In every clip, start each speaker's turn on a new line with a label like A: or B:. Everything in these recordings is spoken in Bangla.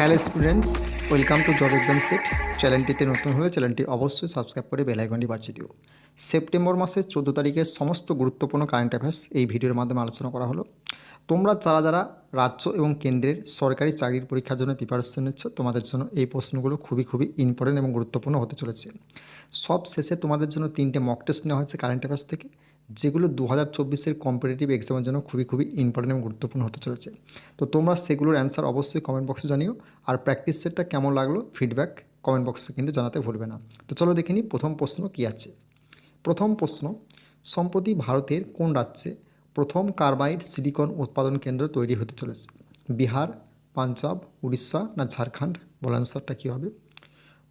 A: Hello students welcome to job exam set চ্যানেলটিতে নতুন হলে চ্যানেলটি অবশ্যই সাবস্ক্রাইব করে বেল আইকনটি বাজিয়ে দিও। সেপ্টেম্বর মাসের চোদ্দ তারিখের সমস্ত গুরুত্বপূর্ণ কারেন্ট অ্যাফেয়ার্স এই ভিডিওর মাধ্যমে আলোচনা করা হলো। তোমরা যারা যারা রাজ্য এবং কেন্দ্রের সরকারি চাকরির পরীক্ষার জন্য প্রিপারেশন নিচ্ছ, তোমাদের জন্য এই প্রশ্নগুলো খুবই খুবই ইম্পর্টেন্ট এবং গুরুত্বপূর্ণ হতে চলেছে। সব শেষে তোমাদের জন্য তিনটে মক টেস্ট নেওয়া হয়েছে কারেন্ট অ্যাফেয়ার্স থেকে। যেগুলো দু হাজার চব্বিশের কম্পিটিটিভ এক্সামের জন্য খুবই খুবই ইম্পর্টেন্ট এবং গুরুত্বপূর্ণ হতে চলেছে। তো তোমরা সেগুলোর অ্যান্সার অবশ্যই কমেন্ট বক্সে জানিও। আর প্র্যাকটিস সেটটা কেমন লাগল ফিডব্যাক কমেন্ট বক্সে কিন্তু জানাতে ভুলবে না। তো চলো দেখে নিই প্রথম প্রশ্ন কী আছে। প্রথম প্রশ্ন, সম্প্রতি ভারতের কোন রাজ্যে প্রথম কার্বাইড সিলিকন উৎপাদন কেন্দ্র তৈরি হতে চলেছে? বিহার, পাঞ্জাব, উড়িষ্যা না ঝাড়খণ্ড? বল অ্যান্সারটা কী হবে?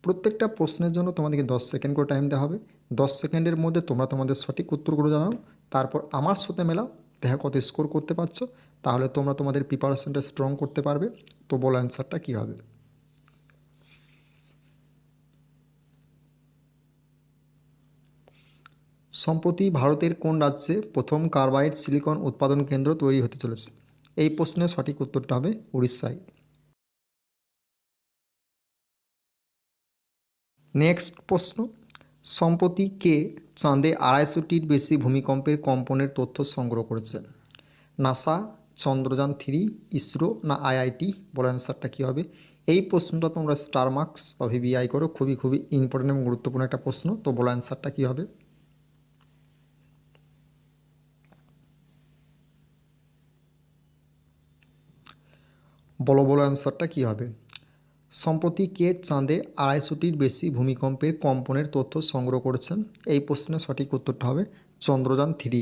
A: প্রত্যেকটা প্রশ্নের জন্য তোমাদেরকে দশ সেকেন্ড করে টাইম দেওয়া হবে। দশ সেকেন্ডের মধ্যে তোমরা তোমাদের সঠিক উত্তরগুলো জানাও, তারপর আমার সাথে মেলাও, দেখা কত স্কোর করতে পারছ, তাহলে তোমরা তোমাদের প্রিপারেশনটা স্ট্রং করতে পারবে, তো বলো অ্যান্সারটা কী হবে? সম্প্রতি ভারতের কোন রাজ্যে প্রথম কার্বাইড সিলিকন উৎপাদন কেন্দ্র তৈরি হতে চলেছে? এই প্রশ্নের সঠিক উত্তরটা হবে উড়িষ্যায়। নেক্সট প্রশ্ন সম্প্রতি কে চাঁদে আড়াইশোটির বেশি ভূমিকম্পের কম্পনের তথ্য সংগ্রহ করেছে। নাসা, চন্দ্রযান থ্রি, ইসরো না আইআইটি? বলে অ্যান্সারটা কী হবে? এই প্রশ্নটা তোমরা স্টার মার্কস বা ভিভিআই করো, খুবই খুবই ইম্পর্টেন্ট এবং গুরুত্বপূর্ণ একটা প্রশ্ন। তো বলো অ্যান্সারটা কী হবে? বলো বলো অ্যান্সারটা কী হবে? সম্প্রতি কে চাঁদে আড়াইশোটির বেশি ভূমিকম্পের কম্পনের তথ্য সংগ্রহ করেছেন? এই প্রশ্নের সঠিক উত্তরটা হবে চন্দ্রযান থ্রি।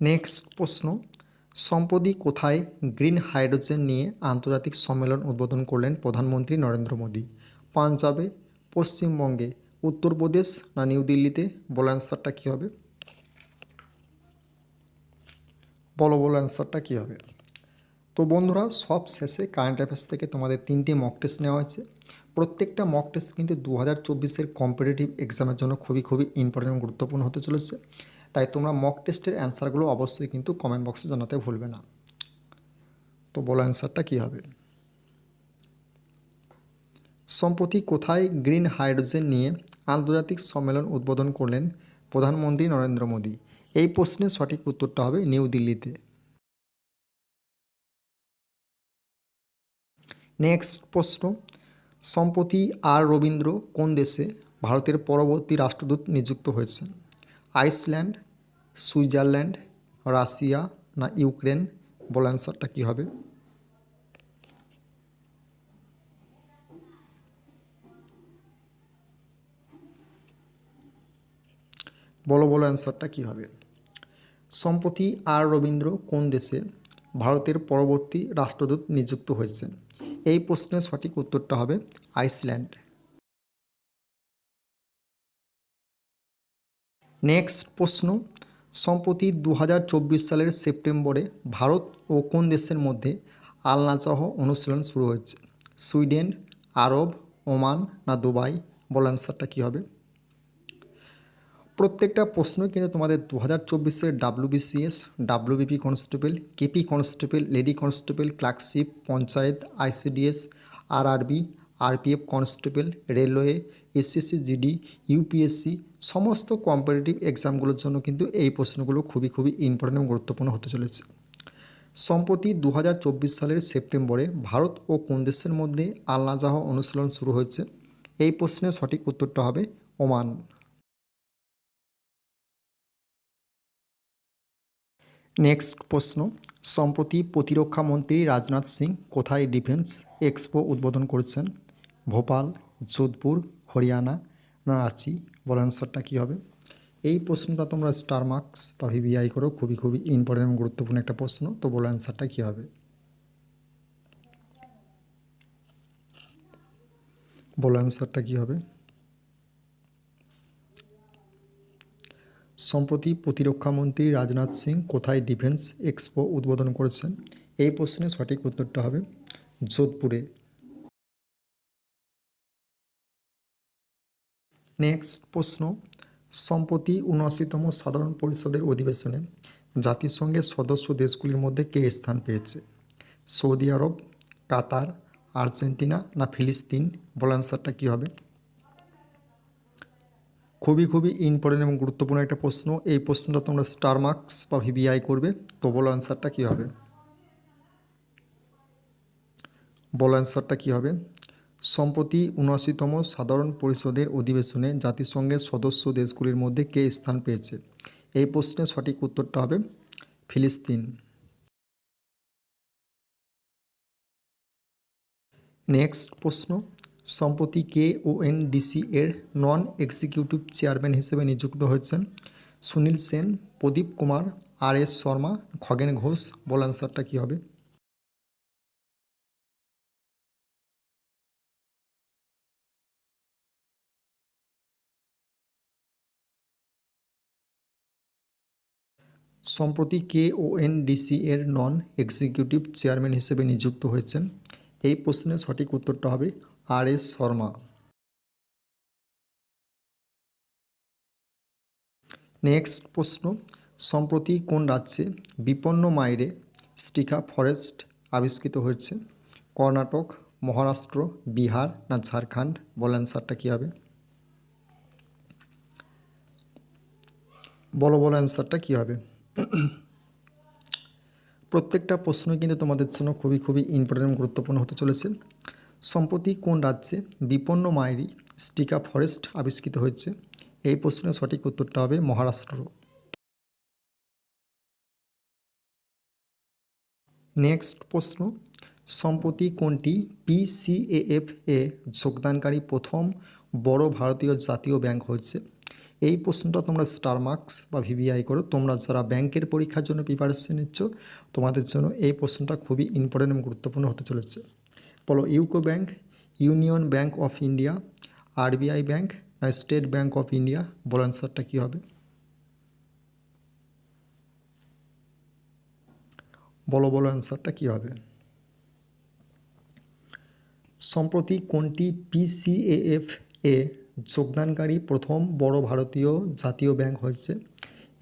A: নেক্সট প্রশ্ন, সম্প্রতি কোথায় গ্রিন হাইড্রোজেন নিয়ে আন্তর্জাতিক সম্মেলন উদ্বোধন করলেন প্রধানমন্ত্রী নরেন্দ্র মোদী? পাঞ্জাবে, পশ্চিমবঙ্গে, উত্তরপ্রদেশ না নিউ দিল্লিতে? বলো অ্যান্সারটা কী হবে? বলো বলো অ্যান্সারটা কী হবে? তো বন্ধুরা, সব শেষে কারেন্ট অ্যাফেয়ার্স থেকে তোমাদের তিনটে মক টেস্ট নেওয়া হয়েছে। প্রত্যেকটা মক টেস্ট কিন্তু দু হাজার চব্বিশের কম্পিটিটিভ এক্সামের জন্য খুবই খুবই ইম্পর্টেন্ট গুরুত্বপূর্ণ হতে চলেছে। তাই তোমরা মক টেস্টের অ্যান্সারগুলো অবশ্যই কিন্তু কমেন্ট বক্সে জানাতে ভুলবে না। তো বলো অ্যান্সারটা কী হবে? সম্প্রতি কোথায় গ্রিন হাইড্রোজেন নিয়ে আন্তর্জাতিক সম্মেলন উদ্বোধন করলেন প্রধানমন্ত্রী নরেন্দ্র মোদী? এই প্রশ্নের সঠিক উত্তরটা হবে নিউ দিল্লিতে। নেক্সট প্রশ্ন সম্প্রতি আর রবীন্দ্র কোন দেশে ভারতের পরবর্তী রাষ্ট্রদূত নিযুক্ত হয়েছেন? আইসল্যান্ড, সুইজারল্যান্ড, রাশিয়া না ইউক্রেন? বল অ্যান্সারটা কী হবে? বলো বলো অ্যান্সারটা কী হবে? সম্প্রতি আর রবীন্দ্র কোন দেশে ভারতের পরবর্তী রাষ্ট্রদূত নিযুক্ত হয়েছেন? এই প্রশ্নের সঠিক উত্তরটা হবে আইসল্যান্ড। নেক্সট প্রশ্ন, সম্প্রতি দু হাজার চব্বিশ সালের সেপ্টেম্বরে ভারত ও কোন দেশের মধ্যে আলনাচহ অনুশীলন শুরু হয়েছে? সুইডেন, আরব, ওমান না দুবাই? বল অ্যান্সারটা কী হবে? প্রত্যেকটা প্রশ্ন কিন্তু তোমাদের দু হাজার চব্বিশের WBCS, WBP constable, KP constable, lady constable, clerkship, panchayat, ICDS, RRB, RPF constable, railway, SSC, GD, UPSC, সমস্ত কম্পিটিটিভ এক্সামগুলোর জন্য কিন্তু এই প্রশ্নগুলো খুবই খুবই ইম্পর্টেন্ট এবং গুরুত্বপূর্ণ হতে চলেছে। সম্প্রতি দু হাজার চব্বিশ সালের সেপ্টেম্বরে ভারত ও কোন দেশের মধ্যে আলনাজাহ অনুশীলন শুরু হয়েছে? এই প্রশ্নের সঠিক উত্তরটা হবে ওমান। নেক্সট প্রশ্ন, সম্প্রতি প্রতিরক্ষা মন্ত্রী রাজনাথ সিং কোথায় ডিফেন্স এক্সপো উদ্বোধন করেছেন? ভোপাল, যোধপুর, হরিয়ানা, না রাঁচি? বল অ্যান্সারটা কী হবে? এই প্রশ্নটা তোমরা স্টার মার্কস বা ভিভিআই করো খুবই খুবই ইম্পর্টেন্ট গুরুত্বপূর্ণ একটা প্রশ্ন, তো বলো অ্যান্সারটা কী হবে? বলো অ্যান্সারটা কী হবে? সম্প্রতি প্রতিরক্ষামন্ত্রী রাজনাথ সিং কোথায় ডিফেন্স এক্সপো উদ্বোধন করেছেন? এই প্রশ্নের সঠিক উত্তরটা হবে যোধপুরে। নেক্সট প্রশ্ন, সম্প্রতি উনআশিতম সাধারণ পরিষদের অধিবেশনে জাতিসংঘের সদস্য দেশগুলির মধ্যে কে স্থান পেয়েছে? সৌদি আরব, কাতার, আর্জেন্টিনা না ফিলিস্তিন? বল অ্যান্সারটা কী হবে? খুবই খুবই ইম্পর্টেন্ট এবং গুরুত্বপূর্ণ একটা প্রশ্ন। এই প্রশ্নটা তোমরা স্টার মার্কস বা ভিবিআই করবে, তো বলো অ্যান্সারটা কী হবে? বলো অ্যান্সারটা কী হবে? সম্প্রতি উনআশিতম সাধারণ পরিষদের অধিবেশনে জাতিসংঘের সদস্য দেশগুলির মধ্যে কে স্থান পেয়েছে? এই প্রশ্নের সঠিক উত্তরটা হবে ফিলিস্তিন। নেক্সট প্রশ্ন। সম্প্রতি কে ও এনডিসি এর নন এক্সিকিউটিভ চেয়ারম্যান হিসেবে নিযুক্ত হয়েছেন সুনীল সেন, প্রদীপ কুমার, আর এস শর্মা, খগেন ঘোষ। বল অ্যান্সারটা কী হবে? সম্প্রতি কে ও এনডিসি এর নন এক্সিকিউটিভ চেয়ারম্যান হিসেবে নিযুক্ত হয়েছেন এই প্রশ্নের সঠিক উত্তরটা হবে আর এস শর্মা। নেক্সট প্রশ্ন, সম্প্রতি কোন রাজ্যে বিপন্ন মাইরে স্টিকা ফরেস্ট আবিষ্কৃত হয়েছে? কর্ণাটক, মহারাষ্ট্র, বিহার না ঝাড়খণ্ড? বল অ্যান্সারটা কী হবে? বলো বলো অ্যান্সারটা কী হবে? প্রত্যেকটা প্রশ্ন কিন্তু তোমাদের জন্য খুবই খুবই ইম্পর্টেন্ট গুরুত্বপূর্ণ হতে চলেছে। সম্প্রতি কোন রাজ্যে বিপন্ন মায়েরি স্টিকা ফরেস্ট আবিষ্কৃত হয়েছে? এই প্রশ্নের সঠিক উত্তরটা হবে মহারাষ্ট্র। নেক্সট প্রশ্ন, সম্প্রতি কোনটি পিসিএএফ এ যোগদানকারী প্রথম বড় ভারতীয় জাতীয় ব্যাংক হচ্ছে এই প্রশ্নটা তোমরা স্টার মার্কস বা ভিভিআই করো। তোমরা যারা ব্যাংকের পরীক্ষার জন্য প্রিপারেশন নিচ্ছ, তোমাদের জন্য এই প্রশ্নটা খুবই ইম্পর্টেন্ট এবং গুরুত্বপূর্ণ হতে চলেছে। বলো, UCO bank, union bank of India, RBI bank, না স্টেট ব্যাংক অফ ইন্ডিয়া? বল অ্যান্সারটা কী হবে? বলো বলো অ্যান্সারটা কী হবে? সম্প্রতি কোনটি পিসিএএফ এ যোগদানকারী প্রথম বড় ভারতীয় জাতীয় ব্যাংক হয়েছে।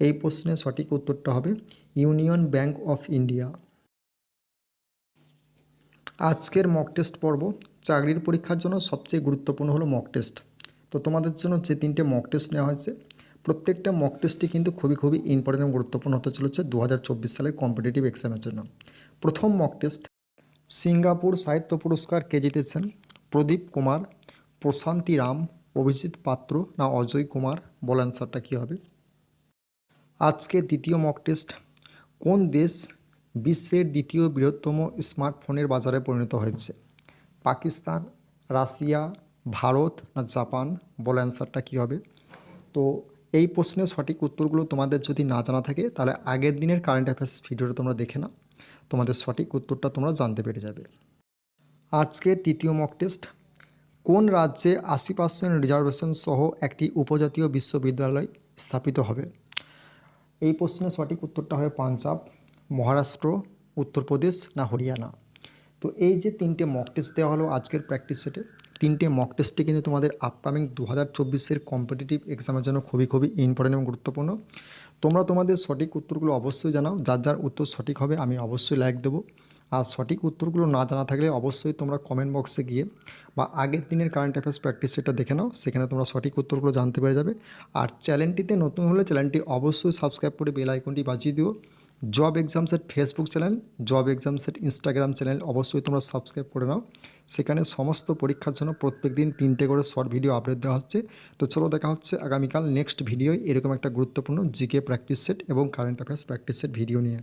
A: এই প্রশ্নের সঠিক উত্তরটা হবে ইউনিয়ন ব্যাংক অফ ইন্ডিয়া। আজকের মক টেস্ট পর্ব চাকরির পরীক্ষার জন্য সবচেয়ে গুরুত্বপূর্ণ হলো মক টেস্ট তো তোমাদের জন্য যে তিনটে মক টেস্ট নেওয়া হয়েছে, প্রত্যেকটা মক টেস্টই কিন্তু খুবই খুবই ইম্পর্টেন্ট এবং গুরুত্বপূর্ণ হতে চলেছে দু হাজার চব্বিশ সালের কম্পিটিটিভ এক্সামের জন্য। প্রথম মক টেস্ট সিঙ্গাপুর সাহিত্য পুরস্কার কে জিতেছেন? প্রদীপ কুমার, প্রশান্তি রাম অভিজিৎ পাত্র না অজয় কুমার বল অ্যান্সারটা কী হবে? আজকে দ্বিতীয় মক টেস্ট কোন দেশ বিশ্বের দ্বিতীয় বৃহত্তম স্মার্টফোনের বাজারে পরিণত হয়েছে? পাকিস্তান, রাশিয়া, ভারত না জাপান? বল অ্যান্সারটা কী হবে? তো এই প্রশ্নের সঠিক উত্তরগুলো তোমাদের যদি না জানা থাকে, তাহলে আগের দিনের কারেন্ট অ্যাফেয়ার্স ভিডিওটা তোমরা দেখে না তোমাদের সঠিক উত্তরটা তোমরা জানতে পেরে যাবে। আজকে তৃতীয় মক টেস্ট কোন রাজ্যে আশি পার্সেন্ট রিজার্ভেশন সহ একটি উপজাতীয় বিশ্ববিদ্যালয় স্থাপিত হবে? এই প্রশ্নের সঠিক উত্তরটা হবে পাঞ্জাব, মহারাষ্ট্র, উত্তরপ্রদেশ না হরিয়ানা? তো এই যে তিনটে মক টেস্ট দেওয়া হলো আজকের প্র্যাকটিস সেটে, তিনটে মক টেস্টে কিন্তু তোমাদের আপকামিং দু হাজার চব্বিশের কম্পিটিটিভ এক্সামের জন্য খুবই খুবই ইম্পর্টেন্ট এবং গুরুত্বপূর্ণ। তোমরা তোমাদের সঠিক উত্তরগুলো অবশ্যই জানাও, যার যার উত্তর সঠিক হবে আমি অবশ্যই লাইক দেবো। আর সঠিক উত্তরগুলো না জানা থাকলে অবশ্যই তোমরা কমেন্ট বক্সে গিয়ে বা আগের দিনের কারেন্ট অ্যাফেয়ার্স প্র্যাকটিস সেটা দেখে নাও, সেখানে তোমরা সঠিক উত্তরগুলো জানতে পেরে যাবে। আর চ্যানেলটিতে নতুন হলে চ্যানেলটি অবশ্যই সাবস্ক্রাইব করে বেল আইকনটি বাজিয়ে দিও। Job exam set Facebook channel job exam set Instagram channel অবশ্যই তোমরা সাবস্ক্রাইব করে নাও। সেখানে সমস্ত পরীক্ষার জন্য প্রত্যেক দিন তিনটে করে শর্ট ভিডিও আপডেট দেওয়া হচ্ছে। তো চলো দেখা হচ্ছে আগামীকাল নেক্সট ভিডিওয় এরকম একটা গুরুত্বপূর্ণ জিকে প্র্যাকটিস সেট এবং current affairs practice set video নিয়ে।